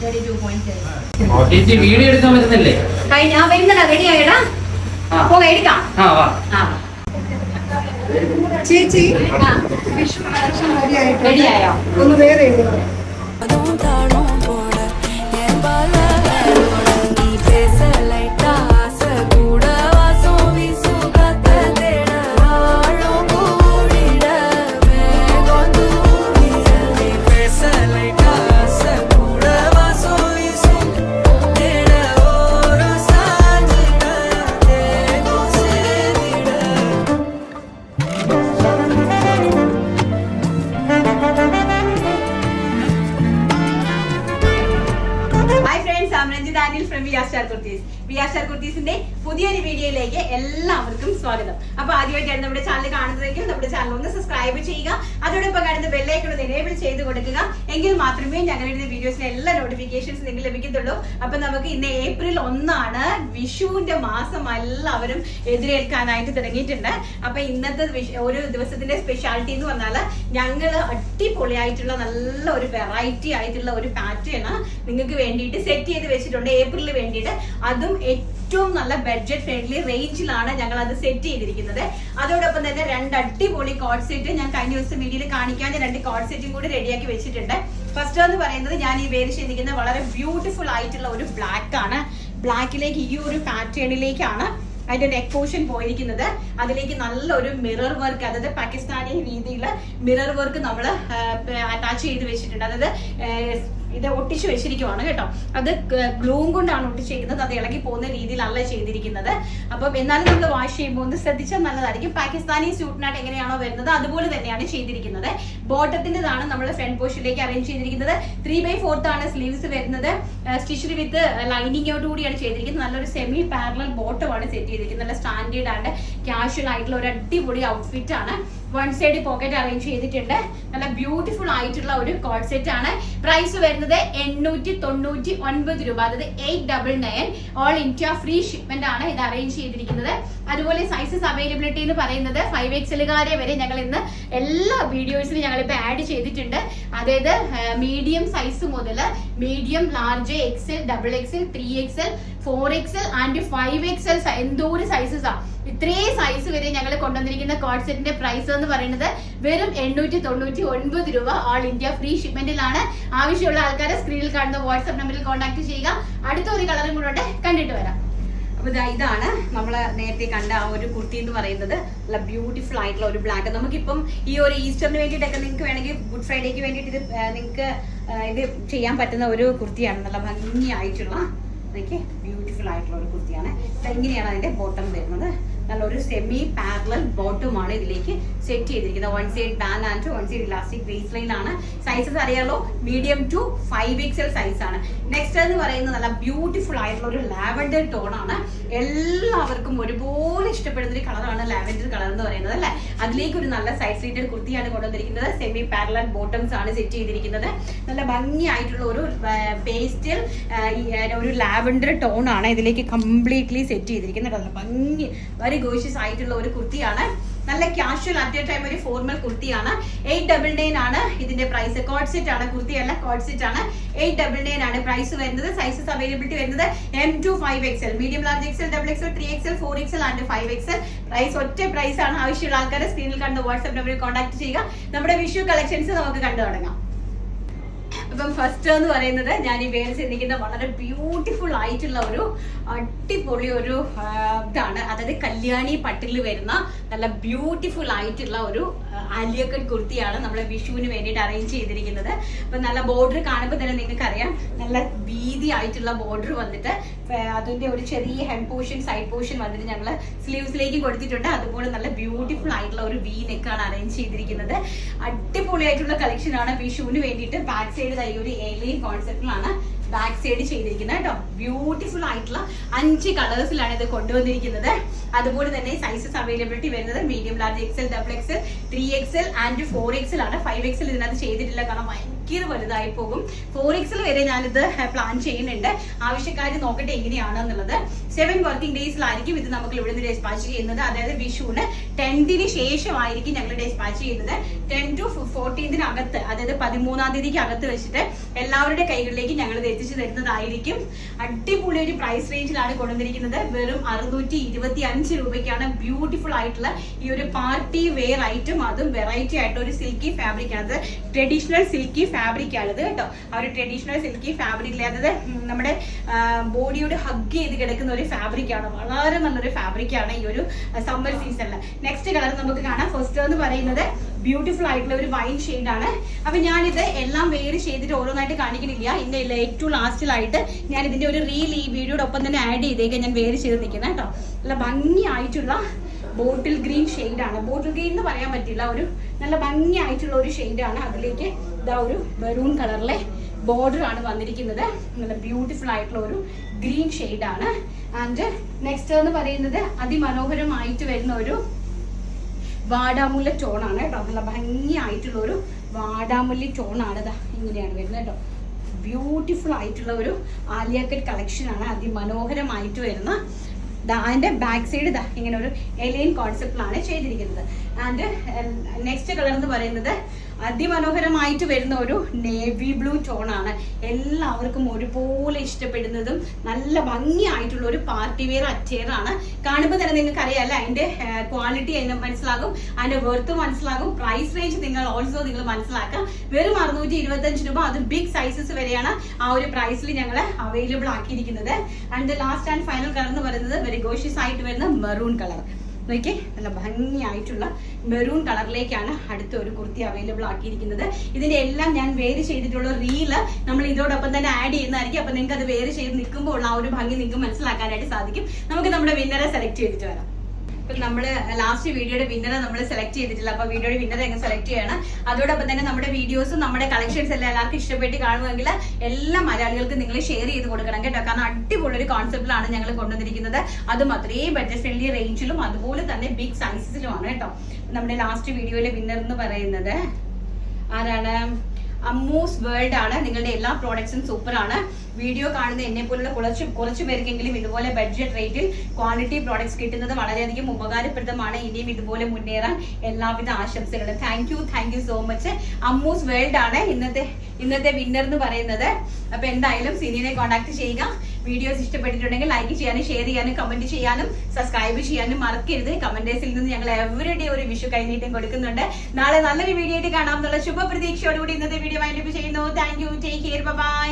Thirty two point ചേച്ചി video എടുക്കാൻ പറ്റുന്നില്ലേ? കഴിഞ്ഞ വരുന്നടാ റെഡി ആയടാ. ആ. പോകാം എടുക്കാം. ആ വാ. ആ ചേച്ചി ഒന്ന് വേറെ എഴുതണം ആർ പുതിയൊരു വീഡിയോയിലേക്ക് എല്ലാവർക്കും സ്വാഗതം. അപ്പൊ ആദ്യമായിട്ടാണ് നമ്മുടെ ചാനൽ കാണുന്നതെങ്കിൽ നമ്മുടെ ചാനൽ ഒന്ന് സബ്സ്ക്രൈബ് ചെയ്യുക അതോടൊപ്പം കാണുന്ന ബെല്ലൈക്കൺ ഒന്ന് എനേബിൾ ചെയ്ത് കൊടുക്കുക. എങ്കിൽ മാത്രമേ ഞങ്ങളുടെ വീഡിയോസിന് എല്ലാ നോട്ടിഫിക്കേഷൻസ് നിങ്ങൾക്ക് ലഭിക്കത്തുള്ളൂ. അപ്പൊ നമുക്ക് ഇന്ന് ഏപ്രിൽ ഒന്നാണ്. വിഷുവിന്റെ മാസം എല്ലാവരും എതിരേൽക്കാനായിട്ട് തുടങ്ങിയിട്ടുണ്ട്. അപ്പൊ ഇന്നത്തെ ഒരു ദിവസത്തിന്റെ സ്പെഷ്യാലിറ്റി എന്ന് പറഞ്ഞാൽ ഞങ്ങൾ അടിപൊളിയായിട്ടുള്ള നല്ല ഒരു വെറൈറ്റി ആയിട്ടുള്ള ഒരു പാറ്റേൺ നിങ്ങൾക്ക് വേണ്ടിയിട്ട് സെറ്റ് ചെയ്ത് വെച്ചിട്ടുണ്ട് ഏപ്രിലിന് വേണ്ടിയിട്ട്. അതും ഏറ്റവും നല്ല ബഡ്ജറ്റ് ഫ്രണ്ട്ലി റേഞ്ചിലാണ് ഞങ്ങൾ അത് സെറ്റ് ചെയ്തിരിക്കുന്നത്. അതോടൊപ്പം തന്നെ രണ്ട് അടിപൊളി കോഡ് സെറ്റ് ഞാൻ കഴിഞ്ഞ ദിവസം വീഡിയോയിൽ കാണിക്കാൻ രണ്ട് കോഡ് സെറ്റും കൂടി റെഡിയാക്കി വെച്ചിട്ടുണ്ട്. ഫസ്റ്റ് എന്ന് പറയുന്നത് ഞാൻ ഈ വേര് ചെയ്തിരിക്കുന്ന വളരെ ബ്യൂട്ടിഫുൾ ആയിട്ടുള്ള ഒരു ബ്ലാക്ക് ആണ്. ബ്ലാക്കിലേക്ക് ഈ ഒരു പാറ്റേണിലേക്കാണ് അതിന്റെ നെക്ക് പോർഷൻ പോയിരിക്കുന്നത്. അതിലേക്ക് നല്ലൊരു മിറർ വർക്ക് അതായത് പാകിസ്ഥാനി രീതിയിൽ മിറർ വർക്ക് നമ്മൾ അറ്റാച്ച് ചെയ്ത് വെച്ചിട്ടുണ്ട്. അതായത് ഇത് ഒട്ടിച്ചു വെച്ചിരിക്കുവാണ് കേട്ടോ. അത് ഗ്ലൂം കൊണ്ടാണ് ഒട്ടിച്ചിരിക്കുന്നത് അത് ഇളകി പോകുന്ന രീതിയിലല്ല ചെയ്തിരിക്കുന്നത്. അപ്പം എന്നാലും നമ്മൾ വാഷ് ചെയ്യുമ്പോൾ ഒന്ന് ശ്രദ്ധിച്ചാൽ നല്ലതായിരിക്കും. പാകിസ്ഥാനി സ്യൂട്ടിനായിട്ട് എങ്ങനെയാണോ വരുന്നത് അതുപോലെ തന്നെയാണ് ചെയ്തിരിക്കുന്നത്. ബോട്ടത്തിന്റെതാണ് നമ്മൾ ഫ്രണ്ട് പോർഷനിലേക്ക് അറേഞ്ച് ചെയ്തിരിക്കുന്നത്. ത്രീ ബൈ ഫോർത്ത് ആണ് സ്ലീവ്സ് വരുന്നത്. സ്റ്റിച്ച്ഡ് വിത്ത് ലൈനിങ്ങോട് കൂടിയാണ് ചെയ്തിരിക്കുന്നത്. നല്ലൊരു സെമി പാരലൽ ബോട്ടമാണ് സെറ്റ് ചെയ്തിരിക്കുന്നത്. നല്ല സ്റ്റാൻഡേർഡ് ആൻഡ് ക്യാഷ്വൽ ആയിട്ടുള്ള ഒരു അടിപൊളി ഔട്ട്ഫിറ്റ് ആണ്. വൺ സൈഡ് പോക്കറ്റ് അറേഞ്ച് ചെയ്തിട്ടുണ്ട്. നല്ല ബ്യൂട്ടിഫുൾ ആയിട്ടുള്ള ഒരു കോഡ് സെറ്റ് ആണ്. പ്രൈസ് വരുന്നത് എണ്ണൂറ്റി തൊണ്ണൂറ്റി ഒൻപത് രൂപ. അതായത് eight double nine all India free shipment ആണ് ഇത് അറേഞ്ച് ചെയ്തിരിക്കുന്നത്. അതുപോലെ സൈസസ് അവൈലബിലിറ്റി എന്ന് പറയുന്നത് ഫൈവ് എക്സലുകാരെ വരെ ഞങ്ങൾ ഇന്ന് എല്ലാ വീഡിയോസിലും ഇപ്പൊ ആഡ് ചെയ്തിട്ടുണ്ട്. അതായത് മീഡിയം സൈസ് മുതൽ medium large XL double XL three XL four XL and five XL ഒരു സൈസസ് ആ. ഇത്രയും സൈസ് വരെ ഞങ്ങൾ കൊണ്ടുവന്നിരിക്കുന്ന കോഡ് സെറ്റിന്റെ പ്രൈസ് എന്ന് പറയുന്നത് വെറും എണ്ണൂറ്റി തൊണ്ണൂറ്റി ഒൻപത് രൂപ ഓൾ ഇന്ത്യ ഫ്രീ ഷിപ്മെന്റിലാണ് ആവശ്യമുള്ള ആൾക്കാരെ സ്ക്രീനിൽ കാണുന്ന വാട്സ്ആപ്പ് നമ്പറിൽ കോൺടാക്ട് ചെയ്യുക. അടുത്ത ഒരു കളറും കൂടെ കണ്ടിട്ട് വരാം. അപ്പൊ ഇതാ ഇതാണ് നമ്മൾ നേരത്തെ കണ്ട ആ ഒരു കുർത്തി എന്ന് പറയുന്നത്. നല്ല ബ്യൂട്ടിഫുൾ ആയിട്ടുള്ള ഒരു ബ്ലാക്ക് നമുക്കിപ്പം ഈ ഒരു ഈസ്റ്ററിന് വേണ്ടിയിട്ടൊക്കെ നിങ്ങൾക്ക് വേണമെങ്കിൽ ഗുഡ് ഫ്രൈഡേക്ക് വേണ്ടിയിട്ട് ഇത് നിങ്ങൾക്ക് ഇത് ചെയ്യാൻ പറ്റുന്ന ഒരു കുർത്തിയാണ്. നല്ല ഭംഗിയായിട്ടുള്ള എനിക്ക് ബ്യൂട്ടിഫുൾ ആയിട്ടുള്ള ഒരു കുർത്തിയാണ്. ഇത് എങ്ങനെയാണ് അതിന്റെ ബോട്ടം വരുന്നത്? നല്ലൊരു സെമി പാരലൽ ബോട്ടുമാണ് ഇതിലേക്ക് സെറ്റ് ചെയ്തിരിക്കുന്നത്. One side band and one side elastic waist line ആണ്. സൈസസ് അറിയാലോ? Medium to five XL size ആണ്. നെക്സ്റ്റ് എന്ന് പറയുന്നത് നല്ല ബ്യൂട്ടിഫുൾ ആയിട്ടുള്ള ഒരു ലാവൻഡർ ടോൺ ആണ്. എല്ലാവർക്കും ഒരുപോലെ ഇഷ്ടപ്പെടുന്ന ഒരു കളറാണ് ലാവൻഡർ കളർ എന്ന് പറയുന്നത് അല്ലെ? അതിലേക്ക് ഒരു നല്ല സൈഡ് സീറ്റഡ് കുർത്തിയാണ് കൊണ്ടുവന്നിരിക്കുന്നത്. സെമി പാരലൽ ബോട്ടംസ് ആണ് സെറ്റ് ചെയ്തിരിക്കുന്നത്. നല്ല ഭംഗിയായിട്ടുള്ള ഒരു പേസ്റ്റിൽ ഒരു ലാവൻഡർ ടോൺ ആണ് ഇതിലേക്ക് കംപ്ലീറ്റ്ലി സെറ്റ് ചെയ്തിരിക്കുന്നത്. നല്ല ഭംഗി വെരി ഗോഷ്യസ് ആയിട്ടുള്ള ഒരു കുർത്തിയാണ്. നല്ല ക്യാഷ്വൽ അറ്റ് എ ടൈം ഒരു ഫോർമൽ കുർത്തിയാണ്. എയ്റ്റ് ഡബിൾ നയൻ ആണ് ഇതിന്റെ പ്രൈസ് കോഡ് സെറ്റ് ആണ് കുർത്തി അല്ല കോഡ് സെറ്റ് ആണ്. എയ്റ്റ് ഡബിൾ നയൻ ആണ് പ്രൈസ് വരുന്നത്. സൈസസ് അവൈലബിലിറ്റി വരുന്നത് M to five XL medium large XL double XL three XL four XL and five XL price ഒറ്റ price ആണ് ആവശ്യമുള്ള ആൾക്കാരെ സ്ക്രീനിൽ കണ്ട് വാട്സ്ആപ്പ് നമ്പറിൽ കോൺടാക്ട് ചെയ്യുക. നമ്മുടെ വിഷു കളക്ഷൻസ് നമുക്ക് കണ്ടു തുടങ്ങാം. അപ്പം ഫസ്റ്റ് എന്ന് പറയുന്നത് ഞാൻ ഈ വേറെ ചിന്തിക്കുന്ന വളരെ ബ്യൂട്ടിഫുൾ ആയിട്ടുള്ള ഒരു അടിപൊളി ഒരു ഇതാണ്. അതായത് കല്യാണി പട്ടിൽ വരുന്ന നല്ല ബ്യൂട്ടിഫുൾ ആയിട്ടുള്ള ഒരു ആലിയക്കട്ട് കുർത്തിയാണ് നമ്മൾ വിഷുവിന് വേണ്ടിയിട്ട് അറേഞ്ച് ചെയ്തിരിക്കുന്നത്. അപ്പൊ നല്ല ബോർഡർ കാണുമ്പോൾ തന്നെ നിങ്ങൾക്ക് അറിയാം നല്ല വീതി ആയിട്ടുള്ള ബോർഡർ വന്നിട്ട് അതിന്റെ ഒരു ചെറിയ ഹെഡ് പോർഷൻ സൈഡ് പോർഷൻ വന്നിട്ട് ഞങ്ങൾ സ്ലീവ്സിലേക്ക് കൊടുത്തിട്ടുണ്ട്. അതുപോലെ നല്ല ബ്യൂട്ടിഫുൾ ആയിട്ടുള്ള ഒരു വി നെക്കാണ് അറേഞ്ച് ചെയ്തിരിക്കുന്നത്. അടിപൊളിയായിട്ടുള്ള കളക്ഷൻ ആണ് വിഷുവിന് വേണ്ടിയിട്ട് ബാക്ക് സൈഡ് ഈ ഒരു ഏലിയൻ കോൺസെപ്റ്റിലാണ് ബാക്ക് സൈഡ് ചെയ്തിരിക്കുന്നത് കേട്ടോ. ബ്യൂട്ടിഫുൾ ആയിട്ടുള്ള അഞ്ച് കളേഴ്സിലാണ് ഇത് കൊണ്ടുവന്നിരിക്കുന്നത്. അതുപോലെ തന്നെ സൈസസ് അവൈലബിലിറ്റി വരുന്നത് medium large XL double XL three XL and four XL ആണ്. ഫൈവ് എക്സൽ ഇതിനകത്ത് ചെയ്തിട്ടില്ല. കാരണം ഭയങ്കര വലുതായി പോകും. ഫോർ എക്സിൽ വരെ ഞാനിത് പ്ലാൻ ചെയ്യുന്നുണ്ട്. ആവശ്യക്കാർ നോക്കട്ടെ എങ്ങനെയാണെന്നുള്ളത്. സെവൻ വർക്കിംഗ് ഡേയ്സിലായിരിക്കും ഇത് നമുക്ക് ഇവിടെ നിന്ന് ഡെസ്പാച്ച് ചെയ്യുന്നത്. അതായത് വിഷുവിന് ടെൻത്തിന് ശേഷമായിരിക്കും ഞങ്ങൾ ഡെസ്പാച്ച് ചെയ്യുന്നത്. ടെൻ ടു ഫോർട്ടീൻതിനകത്ത് അതായത് പതിമൂന്നാം തീയതിക്ക് അകത്ത് വെച്ചിട്ട് എല്ലാവരുടെ കൈകളിലേക്ക് ഞങ്ങൾ എത്തിച്ചു തരുന്നതായിരിക്കും. അടിപൊളി ഒരു പ്രൈസ് റേഞ്ചിലാണ് കൊണ്ടുവന്നിരിക്കുന്നത്. വെറും അറുന്നൂറ്റി ഇരുപത്തി അഞ്ച് രൂപയ്ക്കാണ് ബ്യൂട്ടിഫുൾ ആയിട്ടുള്ള ഈ ഒരു പാർട്ടി വെയർ ഐറ്റം അതും വെറൈറ്റി ആയിട്ടുള്ള ഒരു സിൽക്കി ഫാബ്രിക് ആണ്. ട്രഡീഷണൽ സിൽക്കി ഫാബ്രിക് ആണിത് കേട്ടോ. ആ ഒരു ട്രഡീഷണൽ സിൽക്കി ഫാബ്രിക് അതായത് നമ്മുടെ ബോഡിയോട് ഹഗ് ചെയ്ത് കിടക്കുന്ന ഒരു ഫാബ്രിക് ആണ്. വളരെ നല്ലൊരു ഫാബ്രിക് ആണ് ഈ ഒരു സമ്മർ സീസണിൽ നെക്സ്റ്റ് കളർ നമുക്ക് കാണാം. ഫസ്റ്റ് എന്ന് പറയുന്നത് ബ്യൂട്ടിഫുൾ ആയിട്ടുള്ള ഒരു വൈൻ ആണ്. അപ്പൊ ഞാനിത് എല്ലാം വേറെ ചെയ്തിട്ട് ഓരോന്നായിട്ട് കാണിക്കുന്നില്ല ഇന്ന ഏറ്റവും ലാസ്റ്റിലായിട്ട് ഞാൻ ഇതിന്റെ ഒരു റീൽ ഈ വീഡിയോടൊപ്പം തന്നെ ആഡ് ചെയ്തേക്കാൻ ഞാൻ വേറെ ചെയ്ത് നിൽക്കുന്നത് കേട്ടോ. നല്ല ഭംഗിയായിട്ടുള്ള ബോട്ടിൽ ഗ്രീൻ ആണ്. ബോട്ടിൽ ഗ്രീൻ എന്ന് പറയാൻ പറ്റില്ല. ഒരു നല്ല ഭംഗിയായിട്ടുള്ള ഒരു ആണ് അതിലേക്ക് ഇതാ ഒരു മെറൂൺ കളറിലെ ബോർഡർ ആണ് വന്നിരിക്കുന്നത്. നല്ല ബ്യൂട്ടിഫുൾ ആയിട്ടുള്ള ഒരു ഗ്രീൻ ആണ്. ആൻഡ് നെക്സ്റ്റ് എന്ന് പറയുന്നത് അതിമനോഹരമായിട്ട് വരുന്ന ഒരു വാടാമുല്ല ആണ് കേട്ടോ. നല്ല ഭംഗിയായിട്ടുള്ള ഒരു വാടാമുല്ലി ടോണാണ് ഇങ്ങനെയാണ് വരുന്നത് കേട്ടോ. ബ്യൂട്ടിഫുൾ ആയിട്ടുള്ള ഒരു ആലിയാക്കറ്റ് ആണ് അതിമനോഹരമായിട്ട് വരുന്ന ദാ അതിന്റെ ബാക്ക് സൈഡ് ഇതാ ഇങ്ങനെ ഒരു എലിയൻ കോൺസെപ്റ്റിലാണ് ചെയ്തിരിക്കുന്നത്. ആൻഡ് നെക്സ്റ്റ് കളർ എന്ന് പറയുന്നത് അതിമനോഹരമായിട്ട് വരുന്ന ഒരു നേവി ബ്ലൂ ടോണാണ്. എല്ലാവർക്കും ഒരുപോലെ ഇഷ്ടപ്പെടുന്നതും നല്ല ഭംഗിയായിട്ടുള്ള ഒരു പാർട്ടി വെയർ അറ്റയർ ആണ്. കാണുമ്പോൾ തന്നെ നിങ്ങൾക്ക് അറിയാമല്ലോ അതിന്റെ ക്വാളിറ്റി മനസ്സിലാകും? അതിന്റെ വെർത്ത് മനസ്സിലാകും. പ്രൈസ് റേഞ്ച് നിങ്ങൾ ഓൾസോ നിങ്ങൾ മനസ്സിലാക്കാം. വെറും അറുന്നൂറ്റി ഇരുപത്തഞ്ച് രൂപ. അത് ബിഗ് സൈസസ് വരെയാണ് ആ ഒരു പ്രൈസിൽ ഞങ്ങൾ available ആക്കിയിരിക്കുന്നത്. And last and final colour എന്ന് പറയുന്നത് വെരി ഗോഷ്യസ് ആയിട്ട് വരുന്ന മെറൂൺ കളർ നോക്കിയേ. നല്ല ഭംഗിയായിട്ടുള്ള മെറൂൺ കളറിലേക്കാണ് അടുത്ത ഒരു കുർത്തി അവൈലബിൾ ആക്കിയിരിക്കുന്നത്. ഇതിന്റെ എല്ലാം ഞാൻ വേര് ചെയ്തിട്ടുള്ള റീൽ നമ്മൾ ഇതോടൊപ്പം തന്നെ ആഡ് ചെയ്യുന്നതായിരിക്കും. അപ്പൊ നിങ്ങൾക്ക് അത് വേര് ചെയ്ത് നിൽക്കുമ്പോൾ ഉള്ള ആ ഒരു ഭംഗി നിങ്ങൾക്ക് മനസ്സിലാക്കാനായിട്ട് സാധിക്കും. നമുക്ക് നമ്മുടെ വിന്നറെ സെലക്ട് ചെയ്തിട്ട് വരാം. ഇപ്പൊ നമ്മൾ ലാസ്റ്റ് വീഡിയോയുടെ വിന്നറെ നമ്മൾ സെലക്ട് ചെയ്തിട്ടില്ല. അപ്പൊ വീഡിയോയുടെ വിന്നറെ എങ്ങനെ സെലക്ട് ചെയ്യണം. അതോടൊപ്പം തന്നെ നമ്മുടെ വീഡിയോസും നമ്മുടെ കളക്ഷൻസ് എല്ലാം എല്ലാവർക്കും ഇഷ്ടപ്പെട്ട് കാണുമെങ്കിൽ എല്ലാ മലയാളികൾക്കും നിങ്ങൾ ഷെയർ ചെയ്ത് കൊടുക്കണം കേട്ടോ. കാരണം അടിപൊളി ഒരു കോൺസെപ്റ്റിലാണ് ഞങ്ങൾ കൊണ്ടുവന്നിരിക്കുന്നത്. അതും അത്രയും ബഡ്ജറ്റ് ഫ്രണ്ട്ലി റേഞ്ചിലും അതുപോലെ തന്നെ ബിഗ് സൈസസിലുമാണ് കേട്ടോ. നമ്മുടെ ലാസ്റ്റ് വീഡിയോയിലെ വിന്നർ എന്ന് പറയുന്നത് ആരാണ്? അമ്മൂസ് വേൾഡ് ആണ്. നിങ്ങളുടെ എല്ലാ പ്രോഡക്ട്സും സൂപ്പർ ആണ്. വീഡിയോ കാണുന്ന എന്നെ പോലുള്ള കുറച്ച് കുറച്ച് പേർക്കെങ്കിലും ഇതുപോലെ ബഡ്ജറ്റ് റേറ്റിൽ ക്വാളിറ്റി പ്രോഡക്ട്സ് കിട്ടുന്നത് വളരെയധികം ഉപകാരപ്രദമാണ്. ഇനിയും ഇതുപോലെ മുന്നേറാൻ എല്ലാവിധ ആശംസകളും. Thank you thank you so much Ammu's world ആണ് ഇന്നത്തെ ഇന്നത്തെ വിന്നർ എന്ന് പറയുന്നത്. അപ്പൊ എന്തായാലും സിനിനെ കോൺടാക്ട് ചെയ്യുക. വീഡിയോസ് ഇഷ്ടപ്പെട്ടിട്ടുണ്ടെങ്കിൽ ലൈക്ക് ചെയ്യാനും ഷെയർ ചെയ്യാനും കമന്റ് ചെയ്യാനും സബ്സ്ക്രൈബ് ചെയ്യാനും മറക്കരുത്. കമന്റേഴ്സിൽ നിന്ന് ഞങ്ങൾ എവറിഡേ ഒരു വിഷു കൈനീട്ടം കൊടുക്കുന്നുണ്ട്. നാളെ നല്ലൊരു വീഡിയോ ആയിട്ട് കാണാം എന്നുള്ള ശുഭ പ്രതീക്ഷയോടുകൂടി ഇന്നത്തെ വീഡിയോ വൈൻഡപ്പ് ചെയ്യുന്നു. Thank you take care bye